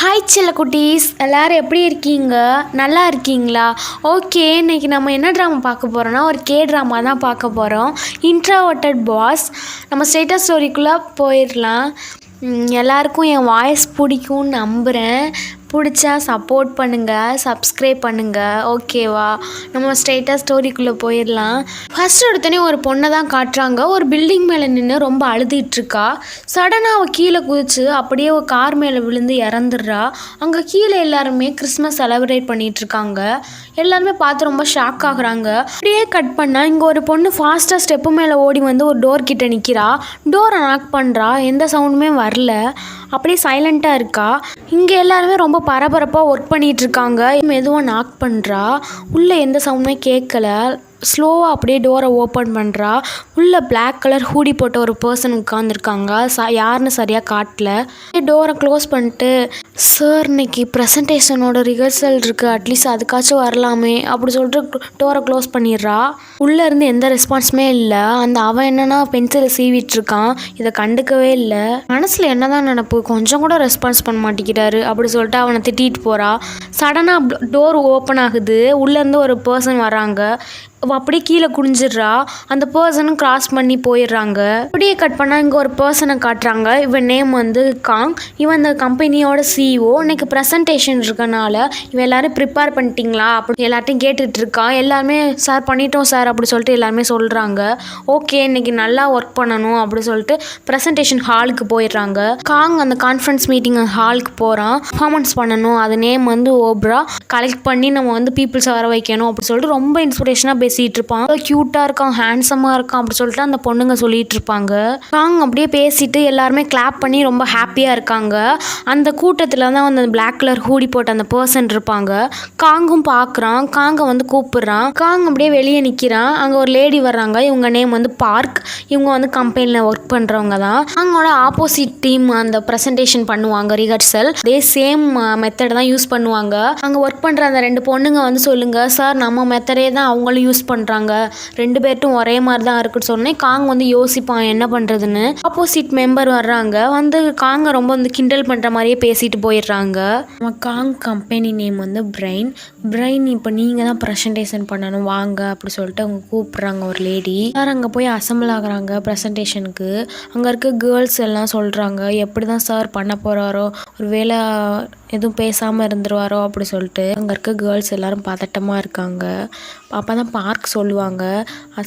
Hi செல்ல குட்டீஸ். எல்லோரும் எப்படி இருக்கீங்க? நல்லா இருக்கீங்களா? ஓகே இன்னைக்கு நம்ம என்ன ட்ராமா பார்க்க போகிறோம்னா ஒரு கே ட்ராமா தான் பார்க்க போகிறோம் இன்ட்ராவர்ட்டட் பாஸ் நம்ம ஸ்டேட்டஸ் ஸ்டோரிக்குள்ளே போயிடலாம் எல்லாருக்கும் என் வாய்ஸ் பிடிக்கும்னு நம்புகிறேன் பிடிச்சா சப்போர்ட் பண்ணுங்கள் சப்ஸ்கிரைப் பண்ணுங்கள் ஓகேவா நம்ம ஸ்ட்ரெயிட்டாக ஸ்டோரிக்குள்ளே போயிடலாம். ஃபஸ்ட் எடுத்தோடனே ஒரு பொண்ணை தான் காட்டுறாங்க. ஒரு பில்டிங் மேலே நின்று ரொம்ப அழுதுட்டு சடனாக அவள் கீழே குதிச்சு அப்படியே ஒரு கார் மேலே விழுந்து இறந்துடுறா. அங்கே கீழே எல்லாருமே கிறிஸ்மஸ் செலப்ரேட் பண்ணிகிட்ருக்காங்க எல்லாருமே பார்த்து ரொம்ப ஷாக் ஆகுறாங்க. அப்படியே கட் பண்ணால் இங்கே ஒரு பொண்ணு ஃபாஸ்ட்டாக ஸ்டெப்பு மேலே ஓடி வந்து ஒரு டோர் கிட்ட நிற்கிறா டோரை நாக் பண்ணுறா எந்த சவுண்டுமே வரல. அப்படியே சைலண்ட்டாக இருக்கா. இங்கே எல்லாருமே ரொம்ப பரபரப்பாக ஒர்க் பண்ணிகிட்ருக்காங்க எதுவும் மெதுவாக நாக் பண்ணுறா உள்ளே எந்த சவுண்டுமே கேட்கல ஸ்லோவாக அப்படியே டோரை ஓப்பன் பண்ணுறா உள்ளே பிளாக் கலர் ஹூடி போட்ட ஒரு பர்சன் உட்காந்துருக்காங்க ச யாருன்னு சரியாக காட்டல. டோரை க்ளோஸ் பண்ணிட்டு சார் இன்னைக்கு ப்ரெசன்டேஷனோட ரிஹர்சல் இருக்குது அட்லீஸ்ட் அதுக்காச்சும் வரலாமே. அப்படி சொல்லிட்டு டோரை க்ளோஸ் பண்ணிடுறா. உள்ளேருந்து எந்த ரெஸ்பான்ஸுமே இல்லை. அந்த அவன் என்னென்னா பென்சிலை சீவிட்டுருக்கான் இதை கண்டுக்கவே இல்லை. மனசில் என்னதான் நினப்பு? கொஞ்சம் கூட ரெஸ்பான்ஸ் பண்ண மாட்டேங்கிறாரு. அப்படி சொல்லிட்டு அவனை திட்டிகிட்டு போகிறா சடனாக டோர் ஓப்பன் ஆகுது. உள்ளேருந்து ஒரு பர்சன் வராங்க. அப்படியே கீழே குனிஞ்சிடுறா. அந்த பர்சனும் கிராஸ் பண்ணி போயிடுறாங்க. அப்படியே கட் பண்ணால் இங்கே ஒரு பர்சனை காட்டுறாங்க. இவன் நேம் வந்து காங். இவன் இந்த கம்பெனியோட சிஇஓ இன்னைக்கு ப்ரெசன்டேஷன் இருக்கனால இவன் எல்லாரும் ப்ரிப்பேர் பண்ணிட்டீங்களா? அப்படி எல்லார்ட்டையும் கேட்டுட்டு இருக்கான் எல்லாருமே சார் பண்ணிட்டோம் சார் அப்படி சொல்லிட்டு எல்லாருமே சொல்கிறாங்க ஓகே இன்னைக்கு நல்லா ஒர்க் பண்ணணும் அப்படி சொல்லிட்டு ப்ரெசன்டேஷன் ஹாலுக்கு போயிடுறாங்க. காங் அந்த கான்ஃபரன்ஸ் மீட்டிங் ஹாலுக்கு போகிறான் பர்ஃபார்மன்ஸ் பண்ணணும். அது நேம் வந்து ஓப்ரா கலெக்ட் பண்ணி நம்ம வந்து பீப்புள்ஸை வர வைக்கணும் அப்படி சொல்லிட்டு ரொம்ப இன்ஸ்பிரேஷனாக பேசிகிட்டு இருப்பான் க்யூட்டாக இருக்கான் ஹேண்ட்ஸமாக இருக்கான் அப்படி சொல்லிட்டு அந்த பொண்ணுங்க சொல்லிட்டு இருப்பாங்க காங் அப்படியே பேசிட்டு எல்லாருமே கிளாப் பண்ணி ரொம்ப ஹாப்பியாக இருக்காங்க. அந்த கூட்டத்தில் தான் அந்த பிளாக் கலர் ஹூடி போட்ட அந்த பர்சன் இருப்பாங்க. காங்கும் பார்க்குறான் காங்கை வந்து கூப்பிடுறான். காங் அப்படியே வெளியே நிற்கிறான் அங்கே ஒரு லேடி வர்றாங்க. இவங்க நேம் வந்து பார்க். இவங்க வந்து கம்பெனியில் ஒர்க் பண்ணுறவங்க தான். அவங்களோட ஆப்போசிட் டீம் அந்த ப்ரெசன்டேஷன் பண்ணுவாங்க ரிஹர்சல் அதே சேம் மெத்தட் தான் யூஸ் பண்ணுவாங்க. அங்கே ஒர்க் பண்ணுற அந்த ரெண்டு பொண்ணுங்க வந்து சொல்லுங்க சார் நம்ம மெத்தடே தான் அவங்களும் யூஸ் பண்ணுறாங்க ரெண்டு பேர்ட்டும் ஒரே மாதிரி தான் இருக்குன்னு சொன்னேன். காங் வந்து யோசிப்பான் என்ன பண்ணுறதுன்னு ஆப்போசிட் மெம்பர் வர்றாங்க. வந்து காங்கை ரொம்ப வந்து கிண்டல் பண்ணுற மாதிரியே பேசிட்டு போயிடுறாங்க. நம்ம காங் கம்பெனி நேம் வந்து பிரைன் பிரைன் இப்போ நீங்கள் தான் ப்ரெசன்டேஷன் பண்ணணும். வாங்க அப்படி சொல்லிட்டு அவங்க கூப்பிட்றாங்க ஒரு லேடி சார் அங்கே போய் அசம்பிள் ஆகுறாங்க ப்ரெசன்டேஷனுக்கு அங்கே இருக்க கேர்ள்ஸ் எல்லாம் சொல்கிறாங்க எப்படி தான் சார் பண்ண போகிறாரோ ஒரு வேலை எதுவும் பேசாமல் இருந்துருவாரோ அப்படி சொல்லிட்டு. அங்கே இருக்க கேர்ள்ஸ் எல்லாரும் பதட்டமாக இருக்காங்க. அப்போ தான் பார்க் சொல்லுவாங்க.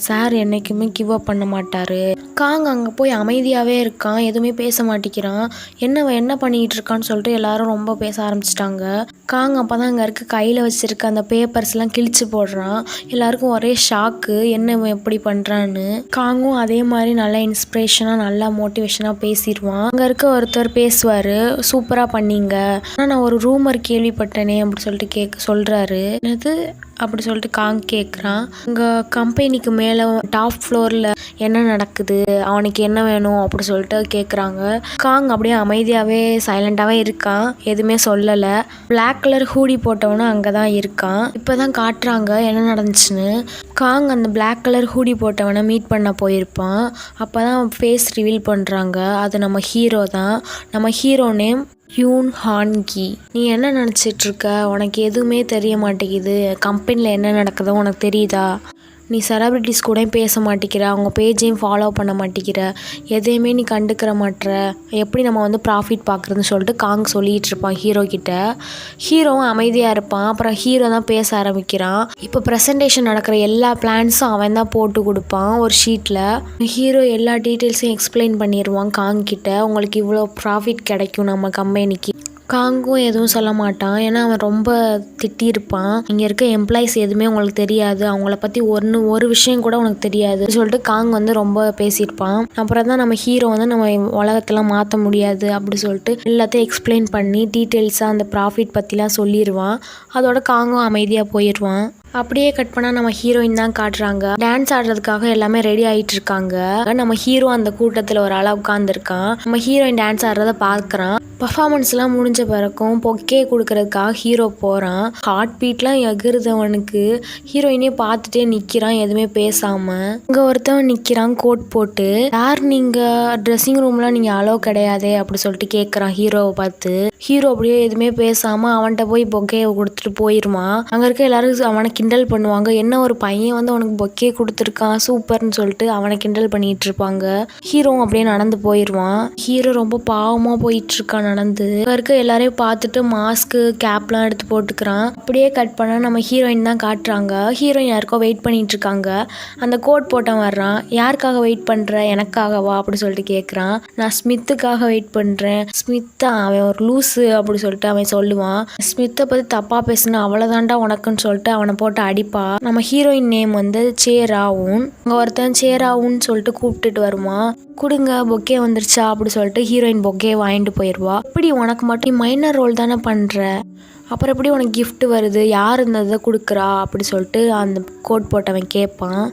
சார் என்றைக்குமே கிவ் அப் பண்ண மாட்டார். காங் அங்கே போய் அமைதியாகவே இருக்கான். எதுவுமே பேச மாட்டேங்கிறான். என்ன என்ன பண்ணிக்கிட்டு இருக்கான்னு சொல்லிட்டு எல்லாரும் ரொம்ப பேச ஆரம்பிச்சிட்டாங்க. காங் அப்போ தான் அங்கே இருக்க கையில் வச்சுருக்க அந்த பேப்பர்ஸ்லாம் கிழிச்சு போடுறான். எல்லாருக்கும் ஒரே ஷாக்கு என்ன எப்படி பண்ணுறான்னு காங்கும் அதே மாதிரி நல்லா இன்ஸ்பிரேஷனாக நல்லா மோட்டிவேஷனாக பேசிடுவான். அங்கே இருக்க ஒருத்தர் பேசுவார் சூப்பராக பண்ணீங்க. ஆனால் நான் ஒரு ரூமர் கேள்விப்பட்டேனே அப்படி சொல்லிட்டு கேட்க சொல்கிறாரு என்னது? அப்படி சொல்லிட்டு காங் கேட்குறான் இங்கே கம்பெனிக்கு மேலே டாப் ஃப்ளோரில் என்ன நடக்குது அவனுக்கு என்ன வேணும் அப்படி சொல்லிட்டு கேட்குறாங்க காங் அப்படியே அமைதியாகவே சைலண்ட்டாகவே இருக்கான். எதுவுமே சொல்லலை. பிளாக் கலர் ஹூடி போட்டவனும் அங்கே தான் இருக்கான். இப்போ தான் காட்டுறாங்க என்ன நடந்துச்சுன்னு. காங் அந்த பிளாக் கலர் ஹூடி போட்டவனை மீட் பண்ண போயிருப்பான். அப்போ தான் ஃபேஸ் ரிவீல் பண்ணுறாங்க அது நம்ம ஹீரோ தான். நம்ம ஹீரோ நேம் யூன் ஹான்கி நீ என்ன நினச்சிட்டு இருக்க? உனக்கு எதுவுமே தெரிய மாட்டேங்குது. கம்பெனியில் என்ன நடக்குதோ உனக்கு தெரியுதா? நீ செலப்ரிட்டிஸ் கூட பேச மாட்டேங்கிற அவங்க பேஜையும் ஃபாலோ பண்ண மாட்டேங்கிற எதையுமே நீ கண்டுக்கிற மாட்டுற எப்படி நம்ம வந்து ப்ராஃபிட் பார்க்குறதுன்னு சொல்லிட்டு காங் சொல்லிகிட்டு இருப்பான் ஹீரோ கிட்ட. ஹீரோவும் அமைதியாக இருப்பான். அப்புறம் ஹீரோ தான் பேச ஆரம்பிக்கிறான். இப்போ ப்ரெசன்டேஷன் நடக்கிற எல்லா பிளான்ஸும் அவன் தான் போட்டு கொடுப்பான் ஒரு ஷீட்டில் ஹீரோ எல்லா டீட்டெயில்ஸையும் எக்ஸ்பிளைன் பண்ணிடுவான் காங் கிட்ட. உங்களுக்கு இவ்வளோ ப்ராஃபிட் கிடைக்கும் நம்ம கம்பெனிக்கு காங்கும் எதுவும் சொல்ல மாட்டான். ஏன்னா அவன் ரொம்ப திட்டியிருப்பான். இங்கே இருக்க எம்ப்ளாயிஸ் எதுவுமே உங்களுக்கு தெரியாது. அவங்கள பற்றி ஒன்று ஒரு விஷயம் கூட உனக்கு தெரியாது. சொல்லிட்டு காங் வந்து ரொம்ப பேசியிருப்பான். அப்புறம் தான் நம்ம ஹீரோ வந்து நம்ம உலகத்தெல்லாம் மாற்ற முடியாது அப்படி சொல்லிட்டு எல்லாத்தையும் எக்ஸ்பிளைன் பண்ணி டீட்டெயில்ஸாக அந்த ப்ராஃபிட் பற்றிலாம் சொல்லிடுவான் அதோட காங்கும் அமைதியாக போயிடுவான் அப்படியே கட் பண்ணால் நம்ம ஹீரோயின் தான் காட்டுறாங்க. டான்ஸ் ஆடுறதுக்காக எல்லாமே ரெடி ஆகிட்டு இருக்காங்க. நம்ம ஹீரோ அந்த கூட்டத்தில் ஒரு ஆளாக உட்காந்துருக்கான் நம்ம ஹீரோயின் டான்ஸ் ஆடுறத பார்க்குறான். பர்ஃபாமன்ஸ்லாம் முடிஞ்ச பிறக்கும் பொக்கே கொடுக்கறதுக்காக ஹீரோ போகிறான் ஹார்ட் பீட்லாம் எகிருதவனுக்கு அவனுக்கு ஹீரோயினே பார்த்துட்டே நிற்கிறான் எதுவுமே பேசாமல் இங்கே ஒருத்தவன் நிற்கிறான் கோட் போட்டு. யார் நீங்கள் ட்ரெஸ்ஸிங் ரூம்லாம் நீங்கள் அலோ கிடையாதே அப்படி சொல்லிட்டு கேட்குறான் ஹீரோவை பார்த்து. ஹீரோ அப்படியே எதுவுமே பேசாமல் அவன்கிட்ட போய் பொக்கையை கொடுத்துட்டு போயிடுவான் அங்கே இருக்க எல்லாரும் அவனை கிண்டல் பண்ணுவாங்க. என்ன ஒரு பையன் வந்து அவனுக்கு பொக்கே கொடுத்துருக்கான் சூப்பர்னு சொல்லிட்டு அவனை கிண்டல் பண்ணிட்டு இருப்பாங்க. ஹீரோ அப்படியே நடந்து போயிடுவான் ஹீரோ ரொம்ப பாவமாக போயிட்டு இருக்கான் நடந்து இருக்க எல்லாரையும் பார்த்துட்டு மாஸ்க்கு கேப்லாம் எடுத்து போட்டுக்கிறான். அப்படியே கட் பண்ணால் நம்ம ஹீரோயின் தான் காட்டுறாங்க. ஹீரோயின் யாருக்கோ வெயிட் பண்ணிட்டு இருக்காங்க. அந்த கோட் போட்டவன் வர்றான் யாருக்காக வெயிட் பண்ணுற எனக்காகவா? அப்படி சொல்லிட்டு கேட்குறான் நான் ஸ்மித்துக்காக வெயிட் பண்ணுறேன் ஸ்மித்தா அவன் ஒரு லூஸு அப்படி சொல்லிட்டு அவன் சொல்லுவான். ஸ்மித்தை பற்றி தப்பாக பேசுனா அவ்வளோதான்டா உனக்குன்னு சொல்லிட்டு அவனை போட்டு அடிப்பா. நம்ம ஹீரோயின் நேம் வந்து சேராவும் அங்கே ஒருத்தன் சேராவுன்னு சொல்லிட்டு கூப்பிட்டுட்டு வருவான். கொடுங்க பொக்கே வந்துருச்சா அப்படி சொல்லிட்டு ஹீரோயின் பொக்கே வாங்கிட்டு போயிடுவா இப்படி உனக்கு மட்டும் மைனர் ரோல் தானே பண்ணுற அப்புறம் எப்படி உனக்கு கிஃப்ட் வருது? யார் இந்த இதை கொடுக்குறா? அப்படி சொல்லிட்டு அந்த கோட் போட்டவன் கேட்பான்.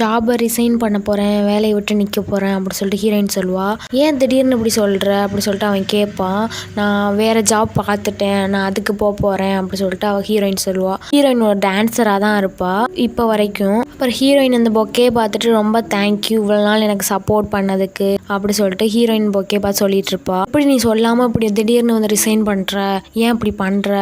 ஜாபை ரிசைன் பண்ண போகிறேன் வேலையை விட்டு நிற்க போகிறேன் அப்படின்னு சொல்லிட்டு ஹீரோயின் சொல்லுவாள் ஏன் திடீர்னு இப்படி சொல்கிற அப்படி சொல்லிட்டு அவன் கேட்பான் நான் வேறு ஜாப் பார்த்துட்டேன் நான் அதுக்கு போக போகிறேன் அப்படி சொல்லிட்டு அவள் ஹீரோயின் சொல்லுவாள் ஹீரோயின் ஒரு டான்ஸராக தான் இருப்பாள் இப்போ வரைக்கும். அப்புறம் ஹீரோயின் அந்த பொக்கே பார்த்துட்டு ரொம்ப தேங்க்யூ இவ்வளோ நாள் எனக்கு சப்போர்ட் பண்ணதுக்கு அப்படி சொல்லிட்டு ஹீரோயின் பொக்கே பார்த்து சொல்லிட்டு இருப்பா. இப்படி நீ சொல்லாமல் இப்படி திடீர்னு வந்து ரிசைன் பண்ணுற ஏன் இப்படி பண்ணுற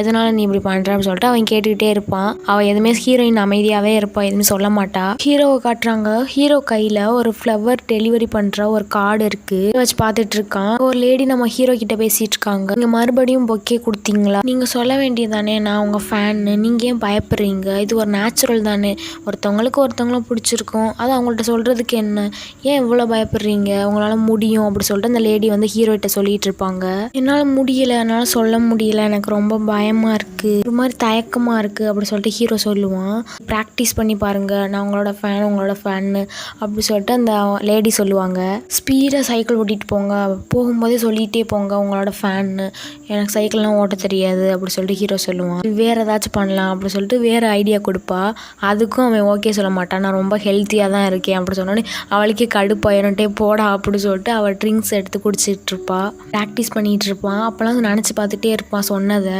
எதனால் நீ இப்படி பண்ணுற அப்படின்னு சொல்லிட்டு அவன் கேட்டுக்கிட்டே இருப்பான். அவள் எதுவுமே ஹீரோயின் அமைதியாகவே இருப்பாள் எதுவுமே சொல்ல மாட்டா. ஹீரோவை காட்டுறாங்க. ஹீரோ கையில் ஒரு ஃப்ளவர் டெலிவரி பண்ணுற ஒரு கார்டு இருக்குது வச்சு பாத்துட்டு இருக்கான். ஒரு லேடி நம்ம ஹீரோ கிட்ட பேசிட்டு இருக்காங்க. நீங்கள் மறுபடியும் பொக்கே கொடுத்தீங்களா? நீங்கள் சொல்ல வேண்டியதானே நான் உங்கள் ஃபேன்னு நீங்கள் ஏன் பயப்படுறீங்க? இது ஒரு நேச்சுரல் தானே. ஒருத்தவங்களுக்கு ஒருத்தவங்களும் பிடிச்சிருக்கும். அது அவங்கள்ட்ட சொல்கிறதுக்கு என்ன? ஏன் இவ்வளோ பயப்படுறீங்க? உங்களால் முடியும் அப்படி சொல்லிட்டு அந்த லேடி வந்து ஹீரோ கிட்ட சொல்லிட்டு இருப்பாங்க. என்னால் முடியல. என்னால் சொல்ல முடியல. எனக்கு ரொம்ப பயமாக இருக்குது ஒரு மாதிரி தயக்கமாக இருக்குது அப்படி சொல்லிட்டு ஹீரோ சொல்லுவான். ப்ராக்டிஸ் பண்ணி பாருங்க. நான் உங்களோட ஃபேன் உங்களோட ஃபேன்னு அப்படி சொல்லிட்டு அந்த லேடி சொல்லுவாங்க. ஸ்பீடாக சைக்கிள் ஓட்டிகிட்டு போங்க. போகும்போதே சொல்லிகிட்டே போங்க உங்களோட ஃபேன்னு எனக்கு சைக்கிள்லாம் ஓட்ட தெரியாது அப்படி சொல்லிட்டு ஹீரோ சொல்லுவான். வேறு ஏதாச்சும் பண்ணலாம் அப்படி சொல்லிட்டு வேறு ஐடியா கொடுப்பா. அதுக்கும் அவன் ஓகே சொல்ல மாட்டான். நான் ரொம்ப ஹெல்த்தியாக தான் இருக்கேன் அப்படி சொன்னோடனே அவளுக்கே கடுப்பாயிரன்ட்டே போடா அப்படி சொல்லிட்டு அவள் ட்ரிங்க்ஸ் எடுத்து குடிச்சிட்டு இருப்பாள் ப்ராக்டிஸ் பண்ணிகிட்டு இருப்பான். அப்போல்லாம் நினச்சி பார்த்துட்டே இருப்பான் சொன்னதை.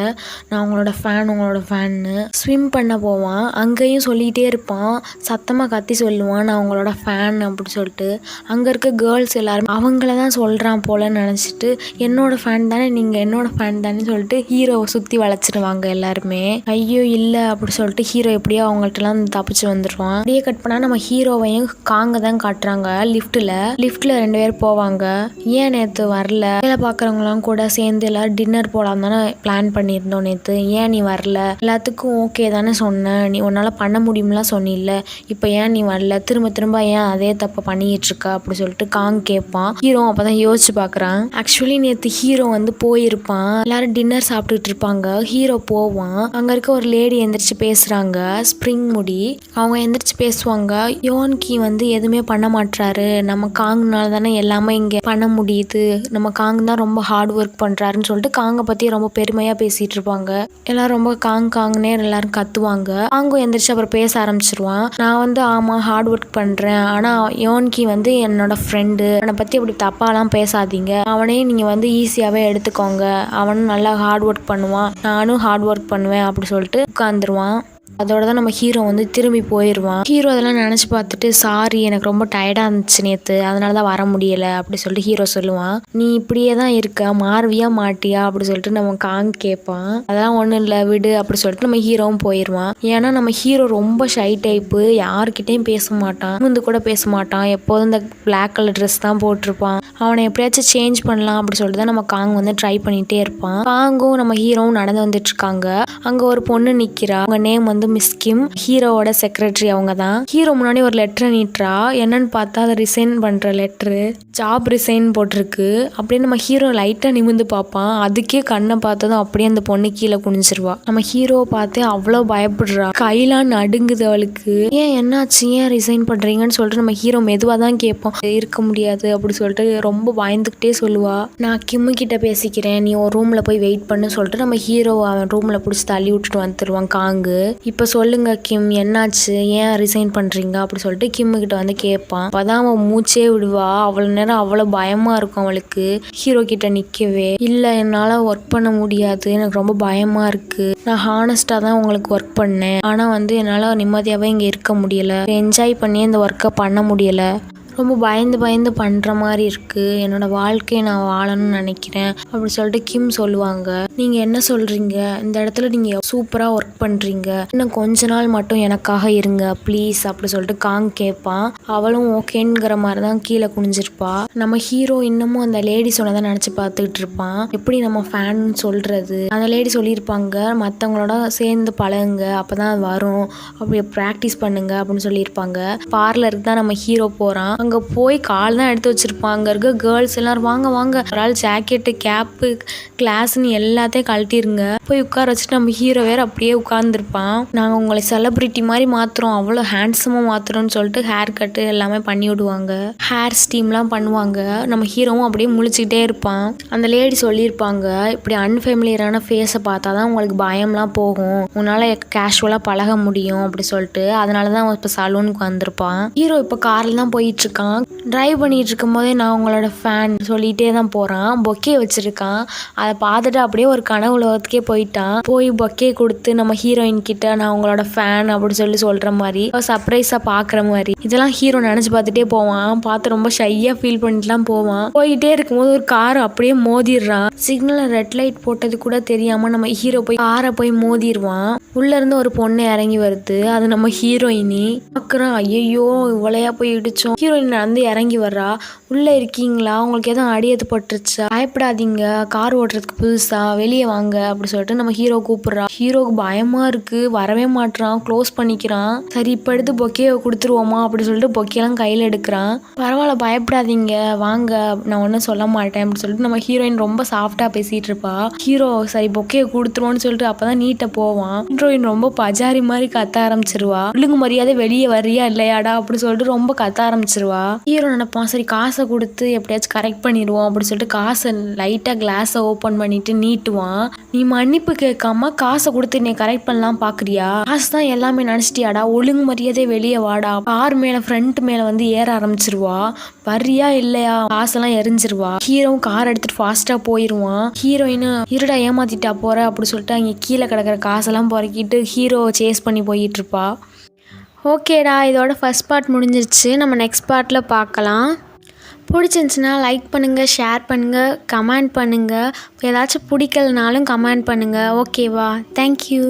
நான் உங்களோட ஃபேன் உங்களோட ஃபேன்னு ஸ்விம் பண்ண போவான். அங்கேயும் சொல்லிகிட்டே இருப்பான். சத்தமாக கத்தி சொல்லுவான் நான் அவங்களோட ஃபேன் அப்படின்னு சொல்லிட்டு. அங்கே இருக்க கேர்ள்ஸ் எல்லாரும் அவங்கள தான் சொல்கிறான் போலன்னு நினச்சிட்டு என்னோட ஃபேன் தானே நீங்கள் என்னோட ஃபேன் தானே சொல்லிட்டு ஹீரோவை சுற்றி வளைச்சிடுவாங்க எல்லாருமே. ஐயோ இல்லை அப்படி சொல்லிட்டு ஹீரோ எப்படியோ அவங்கள்ட்டலாம் தப்பிச்சு வந்துடுவான் அப்படியே கட் பண்ணால் நம்ம ஹீரோவையும் காங்க தான் காட்டுறாங்க லிஃப்ட்டில் லிஃப்ட்டில் ரெண்டு பேர் போவாங்க. ஏன் நேற்று வரல? வேலை பார்க்குறவங்களாம் கூட சேர்ந்து எல்லாரும் டின்னர் போகலாம் தானே பிளான் பண்ணியிருந்தோம் நேற்று ஏன் நீ வரல? எல்லாத்துக்கும் ஓகே தானே சொன்னேன் நீ உன்னால் பண்ண முடியும்லாம் சொன்னில்ல. இப்போ ஏன் நீ வரல? திரும்ப திரும்ப ஏன் அதே தப்பை பண்ணிட்டு இருக்க அப்படி சொல்லிட்டு காங் கேட்பான். ஹீரோ அப்பதான் யோசிச்சு பார்க்கறான். ஆக்சுவலி நேற்று ஹீரோ வந்து போயிருப்பான். எல்லாரும் டின்னர் சாப்பிட்டுட்டு இருப்பாங்க. ஹீரோ போவான். அங்க இருக்க ஒரு லேடி எந்திரிச்சு பேசுறாங்க. ஸ்ப்ரிங் முடி. அவங்க எந்திரிச்சு பேசுவாங்க. யோன்கி வந்து எதுவுமே பண்ண மாட்றாரு. நம்ம காங்னால தானே எல்லாமே இங்க பண்ண முடியுது. நம்ம காங் தான் ரொம்ப ஹார்ட் ஒர்க் பண்றாருன்னு சொல்லிட்டு காங்கை பத்தி ரொம்ப பெருமையா பேசிட்டு இருப்பாங்க. எல்லாரும் ரொம்ப காங் காங்னே எல்லாரும் கத்துவாங்க. காங்கும் எந்திரிச்சு அப்புறம் பேச ஆரம்பிச்சிருவான். நான் வந்து ஆமாம் ஹார்ட் ஒர்க் பண்ணுறேன் ஆனால் யோன்கி வந்து என்னோட ஃப்ரெண்டு அவனை பற்றி அப்படி தப்பாலாம் பேசாதீங்க. அவனையும் நீங்கள் வந்து ஈஸியாகவே எடுத்துக்கோங்க. அவனும் நல்லா ஹார்ட் ஒர்க் பண்ணுவான். நானும் ஹார்ட் ஒர்க் பண்ணுவேன். அப்படி சொல்லிட்டு உட்காந்துருவான் அதோட தான் நம்ம ஹீரோ வந்து திரும்பி போயிடுவான் ஹீரோ அதெல்லாம் நினச்சி பார்த்துட்டு சாரி எனக்கு ரொம்ப டயர்டாக இருந்துச்சு நேற்று அதனால தான் வர முடியலை அப்படி சொல்லிட்டு ஹீரோ சொல்லுவான். நீ இப்படியே தான் இருக்க. மாறுவியா மாட்டியா? அப்படி சொல்லிட்டு நம்ம காங் கேட்பான். அதெல்லாம் ஒன்றும் இல்லை விடு அப்படி சொல்லிட்டு நம்ம ஹீரோவும் போயிடுவான் ஏன்னா நம்ம ஹீரோ ரொம்ப ஷை டைப்பு யாருக்கிட்டேயும் பேச மாட்டான். முந்து கூட பேச மாட்டான். எப்போதும் இந்த பிளாக் கலர் ட்ரெஸ் தான் போட்டிருப்பான். அவனை எப்படியாச்சும் சேஞ்ச் பண்ணலாம் அப்படி சொல்லிட்டு தான் நம்ம காங் வந்து ட்ரை பண்ணிகிட்டே இருப்பான். காங்கும் நம்ம ஹீரோவும் நடந்து வந்துட்டு இருக்காங்க. அங்கே ஒரு பொண்ணு நிற்கிறா அவங்க நேம் வந்து மிஸ் கிம் ஹீரோவோட செக்ரட்டரி அவங்க தான் ஹீரோ முன்னாடி ஒரு லெட்டரை நீட்டுறா என்னன்னு பார்த்தா அதை ரிசைன் பண்ணுற லெட்ரு ஜாப் ரிசைன் போட்டிருக்கு. அப்படியே நம்ம ஹீரோ லைட்டாக நிமிந்து பார்ப்பான். அதுக்கே கண்ணை பார்த்ததும் அப்படியே அந்த பொண்ணு கீழே குனிஞ்சிருவா. நம்ம ஹீரோவை பார்த்து அவ்வளோ பயப்படுறா. கையெல்லாம் நடுங்குது அவளுக்கு. ஏன் என்னாச்சு? ஏன் ரிசைன் பண்ணுறீங்கன்னு சொல்லிட்டு நம்ம ஹீரோ மெதுவாக தான் கேட்போம் இருக்க முடியாது அப்படி சொல்லிட்டு ரொம்ப பயந்துக்கிட்டே சொல்லுவா. நான் கிம்மு கிட்ட பேசிக்கிறேன். நீ ஒரு ரூமில் போய் வெயிட் பண்ணு சொல்லிட்டு நம்ம ஹீரோ அவன் ரூமில் பிடிச்சி தள்ளி விட்டுட்டு வந்துருவான். காங்கு. இப்போ சொல்லுங்கள் கிம் என்னாச்சு? ஏன் ரிசைன் பண்ணுறீங்க அப்படி சொல்லிட்டு கிம்முக்கிட்ட வந்து கேட்பான். அப்போ தான் அவன் மூச்சே விடுவா. அவ்வளோ நேரம் அவ்வளோ பயமாக இருக்கும் அவளுக்கு. ஹீரோ கிட்ட நிற்கவே இல்லை என்னால் ஒர்க் பண்ண முடியாது. எனக்கு ரொம்ப பயமாக இருக்குது நான் ஹானஸ்ட்டாக தான் உங்களுக்கு ஒர்க் பண்ணேன். ஆனால் வந்து என்னால் நிம்மதியாகவே இங்கே இருக்க முடியலை. என்ஜாய் பண்ணி இந்த ஒர்க்கை பண்ண முடியலை. ரொம்ப பயந்து பயந்து பண்ணுற மாதிரி இருக்குது என்னோடய வாழ்க்கையை நான் வாழணும்னு நினைக்கிறேன். அப்படி சொல்லிட்டு கிம் சொல்லுவாங்க. நீங்கள் என்ன சொல்கிறீங்க இந்த இடத்துல நீங்கள் சூப்பராக ஒர்க் பண்ணுறீங்க இன்னும் கொஞ்ச நாள் மட்டும் எனக்காக இருங்க. ப்ளீஸ் அப்படி சொல்லிட்டு காங் கேட்பான் அவளும் ஓகேங்கிற மாதிரி தான் கீழே குனிஞ்சிருப்பா. நம்ம ஹீரோ இன்னமும் அந்த லேடி சொன்னதை நினச்சி பார்த்துக்கிட்டு இருப்பான். எப்படி நம்ம ஃபேன் சொல்கிறது அந்த லேடி சொல்லியிருப்பாங்க. மற்றவங்களோட சேர்ந்து பழகுங்க. அப்போ தான் அது வரும். அப்படி ப்ராக்டிஸ் பண்ணுங்க அப்படின்னு சொல்லியிருப்பாங்க. பார்லருக்கு தான் நம்ம ஹீரோ போகிறான் அங்கே போய் கால் தான் எடுத்து வச்சிருப்பான் அங்கே இருக்க கேர்ள்ஸ் எல்லாரும் வாங்க வாங்க. ஒரு ஆள் ஜாக்கெட்டு கேப்பு கிளாஸ்ன்னு எல்லாத்தையும் கழட்டிருங்க. போய் உட்கார வச்சுட்டு நம்ம ஹீரோ வேறு அப்படியே உட்காந்துருப்பான் நாங்கள் உங்களை செலிப்ரிட்டி மாதிரி மாற்றுறோம் அவ்வளோ ஹேண்ட்ஸமாக மாற்றுறோம்னு சொல்லிட்டு ஹேர் கட்டு எல்லாமே பண்ணி விடுவாங்க. ஹேர் ஸ்டீம்லாம் பண்ணுவாங்க. நம்ம ஹீரோவும் அப்படியே முழிச்சிக்கிட்டே இருப்பான். அந்த லேடி சொல்லியிருப்பாங்க இப்படி அன்ஃபெமிலியரான ஃபேஸை பார்த்தா தான் உங்களுக்கு பயம்லாம் போகும். உன்னால் கேஷுவலாக பழக முடியும். அப்படி சொல்லிட்டு அதனால தான் இப்போ சலூனுக்கு வந்திருப்பான். ஹீரோ இப்போ காரில் தான் போயிட்டுருக்கு இருக்கான் டிரைவ் பண்ணிட்டு இருக்கும் போதே நான் உங்களோட ஃபேன் சொல்லிட்டே தான் போகிறான் பொக்கே வச்சிருக்கான். அதை பார்த்துட்டு அப்படியே ஒரு கனவு உலகத்துக்கே போயிட்டான். போய் பொக்கே கொடுத்து நம்ம ஹீரோயின் கிட்ட நான் உங்களோட ஃபேன் அப்படின்னு சொல்லி சொல்கிற மாதிரி சர்ப்ரைஸாக பார்க்குற மாதிரி. இதெல்லாம் ஹீரோ நினச்சி பார்த்துட்டே போவான். பார்த்து ரொம்ப ஷையாக ஃபீல் பண்ணிட்டுலாம் போவான். போயிட்டே இருக்கும்போது ஒரு கார் அப்படியே மோதிடுறான். சிக்னல் ரெட் லைட் போட்டது கூட தெரியாமல் நம்ம ஹீரோ போய் காரை போய் மோதிடுவான். உள்ள இருந்து ஒரு பொண்ணு இறங்கி வருது. அது நம்ம ஹீரோயினி பார்க்குறான் ஐயோ இவ்வளையா போய் இடிச்சோம். ஹீரோயின் வந்து இறங்கி வர்றா? உள்ளே இருக்கீங்களா? உங்களுக்கு எதுவும் அடியது பட்டுருச்சா பயப்படாதீங்க. கார் ஓட்டுறதுக்கு புதுசா? வெளியே வாங்க. அப்படி சொல்லிட்டு நம்ம ஹீரோ கூப்பிடுறா. ஹீரோக்கு பயமா இருக்கு. வரவே மாட்றான். க்ளோஸ் பண்ணிக்கிறான். சரி இப்போ எடுத்து பொக்கேவை கொடுத்துருவோமா? அப்படி சொல்லிட்டு பொக்கேலாம் கையில் எடுக்கிறான். பரவாயில்ல பயப்படாதீங்க. வாங்க. நான் ஒன்றும் சொல்ல மாட்டேன். அப்படி சொல்லிட்டு நம்ம ஹீரோயின் ரொம்ப சாஃப்டாக பேசிட்டு இருப்பா ஹீரோ சரி பொக்கேவை கொடுத்துருவோன்னு சொல்லிட்டு அப்பதான் நீட்டை போவான். ஹீரோயின் ரொம்ப பஜாரி மாதிரி கத்த ஆரம்பிச்சிருவா. ஒழுங்கு மரியாதை வெளியே வரியா இல்லையாடா? அப்படி சொல்லிட்டு ரொம்ப கத்த ஆரம்பிச்சிருவா. ஹீரோ நினைப்பான் சரி காசை கொடுத்து எப்படியாச்சும் கரெக்ட் பண்ணிடுவோம் அப்படின்னு சொல்லிட்டு காசை லைட்டாக கிளாஸை ஓப்பன் பண்ணிட்டு நீட்டுவான். நீ மன்னிப்பு கேட்காம காசை கொடுத்து நீ கரெக்ட் பண்ணலாம் பாக்குறியா? காசு தான் எல்லாமே நினச்சிட்டியாடா ஒழுங்கு மரியாதை வெளியே வாடா. கார் மேலே ஃப்ரண்ட் மேலே வந்து ஏற ஆரம்பிச்சிருவா. வரியா இல்லையா? காசெல்லாம் எரிஞ்சிருவா. ஹீரோவும் கார் எடுத்துட்டு ஃபாஸ்டா போயிருவான். ஹீரோயின் இருடா ஏமாத்திட்டா போற அப்படி சொல்லிட்டு அங்கே கீழே கிடக்குற காசெல்லாம் பொறுக்கிட்டு ஹீரோ சேஸ் பண்ணி போயிட்டு இருப்பா. ஓகேடா இதோட ஃபஸ்ட் பார்ட் முடிஞ்சிருச்சு. நம்ம நெக்ஸ்ட் பார்ட்டில் பார்க்கலாம். பிடிச்சிருந்துச்சின்னா லைக் பண்ணுங்கள் ஷேர் பண்ணுங்கள் கமெண்ட் பண்ணுங்கள் ஏதாச்சும் பிடிக்கலனாலும் கமெண்ட் பண்ணுங்கள் ஓகேவா? தேங்க்யூ